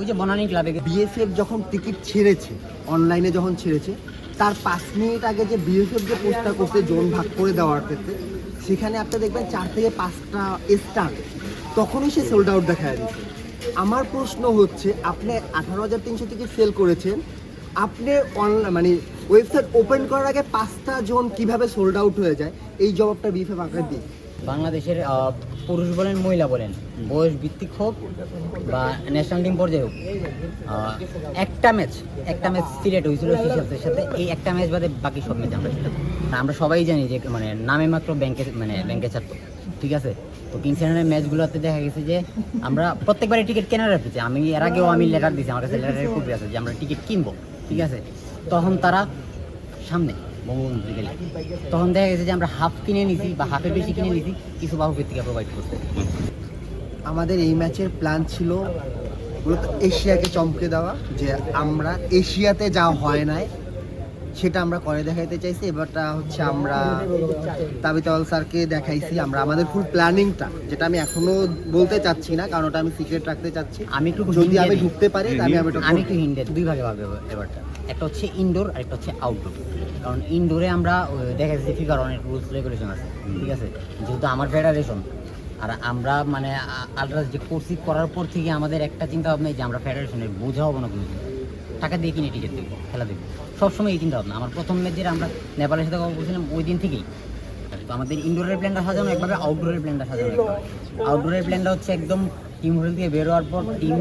ওই যে বনানী ক্লাবে বিএসএফ যখন টিকিট ছেড়েছে অনলাইনে যখন ছেড়েছে, তার পাঁচ মিনিট আগে যে বিএসএফ যে পোস্টটা করছে জোন ভাগ করে দেওয়ার ক্ষেত্রে, সেখানে আপনি দেখবেন চার থেকে পাঁচটা স্টার তখনই সে সোল্ড আউট দেখা দিচ্ছে আমার প্রশ্ন হচ্ছে, আপনি আঠারো হাজার তিনশো টিকিট সেল করেছেন, আপনি অনলাইন মানে ওয়েবসাইট ওপেন করার আগে পাঁচটা জোন কীভাবে সোল্ড আউট হয়ে যায়? এই জবাবটা বিএফএফ আঁকা দিই বাংলাদেশের পুরুষ বলেন, মহিলা বলেন, বয়স ভিত্তিক হোক বা ন্যাশনাল টিম পর্যায়ে হোক একটা ম্যাচ একটা ম্যাচ সিলেক্ট হয়েছিল সিসাসের সাথে, এই একটা ম্যাচ বাদে বাকি সব ম্যাচ আমরা ছিলাম আমরা সবাই জানি যে মানে নামে মাত্র ব্যাংকে মানে ব্যাংকে ছাড়তো, ঠিক আছে? তো কিংস ইলেভেনের ম্যাচগুলোতে দেখা গেছে যে, আমরা প্রত্যেকবারই টিকিট কেনার রাখতেছি আমি এর আগেও আমি লেটার দিয়েছি, আমার কাছে লেটারের কপি আছে যে, আমরা টিকিট কিনবো, ঠিক আছে? তখন তারা সামনে বঙ্গবন্ধু গেলে তখন দেখা গেছে যে আমরা হাফ কিনে নিছি বা হাফের বেশি কিনে নিছি কিছু বাহুকের থেকে প্রোভাইড করতে। আমাদের এই ম্যাচের প্ল্যান ছিল মূলত এশিয়াকে চমকে দেওয়া যে আমরা এশিয়াতে যা হয় নাই সেটা আমরা করে দেখাইতে চাইছি। এবারটা হচ্ছে আমরা তাবিতাওয়াল স্যারকে দেখাইছি আমরা আমাদের ফুল প্ল্যানিংটা যেটা আমি এখনও বলতে চাচ্ছি না কারণ ওটা আমি সিক্রেট রাখতে চাচ্ছি। আমি একটু যদি আমি ঢুকতে পারি আমি আমি একটু হিন্ডে দুই। ভাগে ভাবে এবারটা। একটা হচ্ছে ইনডোর আর একটা হচ্ছে আউটডোর কারণ ইনডোরে আমরা দেখা যাচ্ছে ফিগার অনেক রুলস রেগুলেশন আছে ঠিক আছে? যেহেতু আমার ফেডারেশন আর আমরা মানে আলট্রাস যে কোর্সি করার পর থেকে আমাদের একটা চিন্তা ভাবনা যে আমরা ফেডারেশনের বোঝা হব না কোনো দিন। টাকা দিয়ে কিনে টিকিট দেখব খেলা দেখব সবসময় এই চিন্তা ভাবনা আমার প্রথম ম্যাচ যেটা আমরা নেপালের সাথে কথা বলছিলাম ওই দিন থেকেই। তো আমাদের ইনডোরের প্ল্যানটা সাজানো একভাবে আউটডোরের প্ল্যানটা সাজানো আউটডোরের প্ল্যানটা হচ্ছে একদম টিম হোটেল থেকে বের হওয়ার পর টিম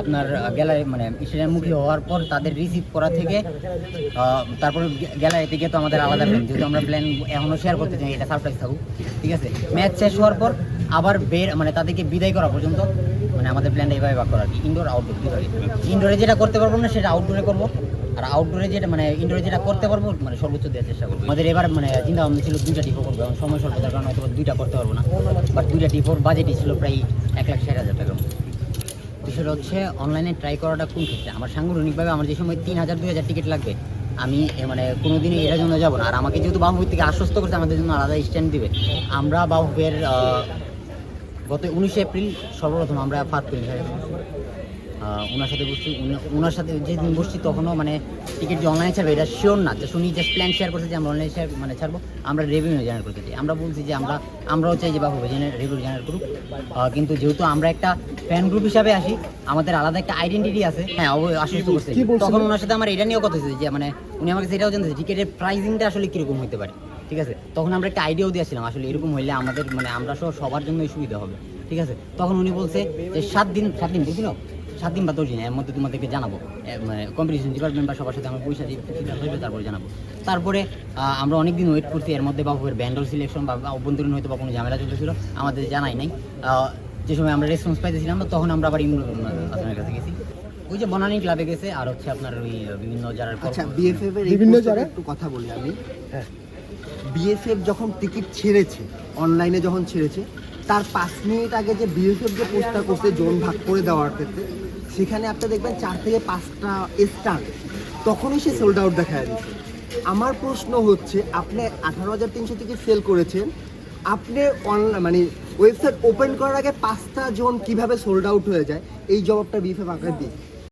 আপনার গ্যালারি মানে স্টেডিয়ামমুখী হওয়ার পর তাদের রিসিভ করা থেকে তারপর গ্যালারিতে গিয়ে তো আমাদের আলাদা প্ল্যান যেহেতু আমরা প্ল্যান এখনও শেয়ার করতে চাই, এটা সারপ্রাইজ থাকুক, ঠিক আছে? ম্যাচ শেষ হওয়ার পর আবার বের মানে তাদেরকে বিদায় করা পর্যন্ত মানে আমাদের প্ল্যানটা এইভাবে ভাগ করা আর কি ইনডোর আউটডোর ইনডোরে যেটা করতে পারব না সেটা আউটডোরে করব। আর আউটডোরে যেটা মানে ইনডোরে যেটা করতে পারব মানে সর্বোচ্চ দেওয়ার চেষ্টা করব। আমাদের এবার মানে চিন্তা ভাবনা ছিল দুইটা টিপো করব এবং সময় স্বল্পতার কারণে হয়তো দুইটা করতে পারব না। বাট দুইটা টিপোর বাজেটই ছিল প্রায় এক লাখ ষাট হাজার টাকা। বিষয়টা হচ্ছে অনলাইনে ট্রাই করাটা কোন ক্ষেত্রে? আমার সাংগঠনিকভাবে আমার যে সময় তিন হাজার, দুই হাজার টিকিট লাগবে, আমি মানে কোনোদিনই এটার জন্য যাব না। আর আমাকে যেহেতু বাহুপুর থেকে আশ্বস্ত করছে, আমাদের জন্য আলাদা স্ট্যান্ড দিবে। আমরা বাহুপের গত উনিশে এপ্রিল সর্বপ্রথম আমরা ফাঁদ করি ওনার সাথে বসছি ওনার সাথে যেদিন বসছি তখনও মানে টিকিট যে অনলাইনে ছাড়বে এটা শিওর না যে উনি জাস্ট প্ল্যান শেয়ার করছে যে আমরা অনলাইনে শেয়ার মানে ছাড়বো আমরা রেভিনিউ জেনারেট করতে চাই। আমরা বলছি যে আমরা আমরাও চাই যে বাবু রেভিনিউ জেনারেট করুক। কিন্তু যেহেতু আমরা একটা ফ্যান গ্রুপ হিসাবে আসি আমাদের আলাদা একটা আইডেন্টিটি আছে। হ্যাঁ আশ্বস্ত করছে তখন ওনার সাথে আমার এটা নিয়েও কথা হয়েছে যে মানে উনি আমাকে সেটাও জানতে টিকিটের প্রাইসিংটা আসলে কীরকম হতে পারে। ঠিক আছে? তখন আমরা একটা আইডিয়াও দিয়েছিলাম আসলে এরকম হইলে আমাদের মানে আমরা সহ সবার জন্যই সুবিধা হবে। ঠিক আছে? তখন উনি বলছে যে সাত দিন সাত দিন বুঝলো? সাত দিন বা দশ দিন এর মধ্যে তোমাদেরকে জানাব। মানে কম্পিটিশন ডিপার্টমেন্ট বা সবার সাথে আমার পয়সা দিয়ে তারপরে জানাব। তারপরে আহ, আমরা অনেক দিন ওয়েট করছি এর মধ্যে বাবুর ব্যান্ডল সিলেকশন বা বা অভ্যন্তরীণ হয়তো বা কোনো ঝামেলা চলতেছিল আমাদের জানাই নাই। আহ, যে সময় আমরা রেসপন্স পাইতেছিলাম না, তখন আমরা আবার ইমরুল আপনার কাছে গেছি। ওই যে বনানী ক্লাবে গেছে আর হচ্ছে আপনার ওই বিভিন্ন যারা আচ্ছা বিএফএফ এর বিভিন্ন বিভিন্ন জায়গায়? একটু কথা বলি আমি। বিএসএফ যখন টিকিট ছেড়েছে অনলাইনে যখন ছেড়েছে তার পাঁচ মিনিট আগে যে বিএসএফ যে পোস্টটা করছে জোন ভাগ করে দেওয়ার ক্ষেত্রে সেখানে আপনি দেখবেন চার থেকে পাঁচটা স্টার তখনই সে সোল্ড আউট দেখা দিচ্ছে আমার প্রশ্ন হচ্ছে, আপনি আঠারো হাজার তিনশো থেকে সেল করেছেন, আপনি অনলাইন মানে ওয়েবসাইট ওপেন করার আগে পাঁচটা জোন কীভাবে সোল্ড আউট হয়ে যায়? এই জবাবটা বিফে বাঁকা দিই